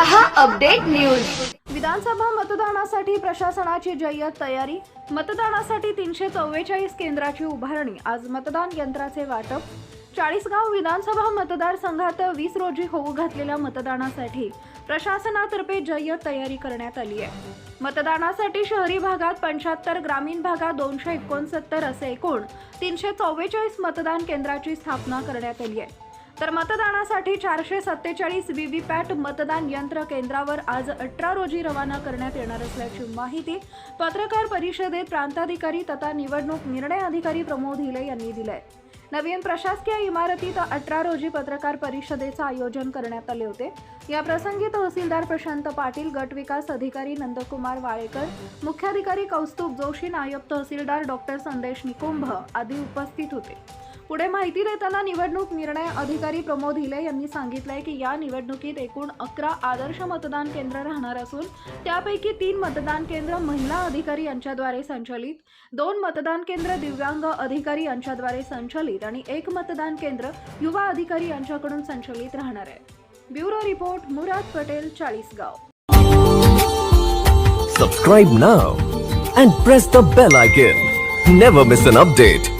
रहा update news. विधानसभा मतदानासाठी प्रशासनाची जय्यत तयारी. मतदानासाठी तीनशे चव्वेचाळीस केंद्राची उभारणी. आज मतदान यंत्राचे वाटप. चाळीसगाव विधानसभा मतदारसंघात वीस रोजी होऊ घातलेल्या मतदानासाठी प्रशासनातर्फे जय्यत तयारी करण्यात आली आहे. मतदानासाठी शहरी भागात पंच्याहत्तर ग्रामीण भागात दोनशे एकोणसत्तर असे एकूण तीनशे चव्वेचाळीस मतदान केंद्राची स्थापना करण्यात आली आहे. तर मतदानासाठी चारशे सत्तेचाळीस व्हीव्हीपॅट मतदान यंत्र केंद्रावर आज अठरा रोजी रवाना करण्यात येणार असल्याची माहिती पत्रकार परिषदेत प्रांताधिकारी तथा निवडणूक निर्णय अधिकारी प्रमोद हिले यांनी दिली आहे नवीन प्रशासकीय इमारतीत अठरा रोजी पत्रकार परिषदेचं आयोजन करण्यात आले होते. या प्रसंगी तहसीलदार प्रशांत पाटील गट विकास अधिकारी नंदकुमार वाळेकर मुख्याधिकारी कौस्तुभ जोशी नायब तहसीलदार डॉक्टर संदेश निकुंभ आदी उपस्थित होते. पुढे माहिती देताना निवडणूक निर्णय अधिकारी प्रमोद हिले यांनी सांगितलंय की या निवडणुकीत एकूण अकरा आदर्श मतदान केंद्र राहणार असून त्यापैकी तीन मतदान केंद्र महिला अधिकारी यांच्याद्वारे संचलित दोन मतदान केंद्र दिव्यांग अधिकारी यांच्याद्वारे संचलित आणि एक मतदान केंद्र युवा अधिकारी यांच्याकडून संचलित राहणार आहे. Bureau report Murad Patel Chalisgaon. Subscribe now and press the bell icon never miss an update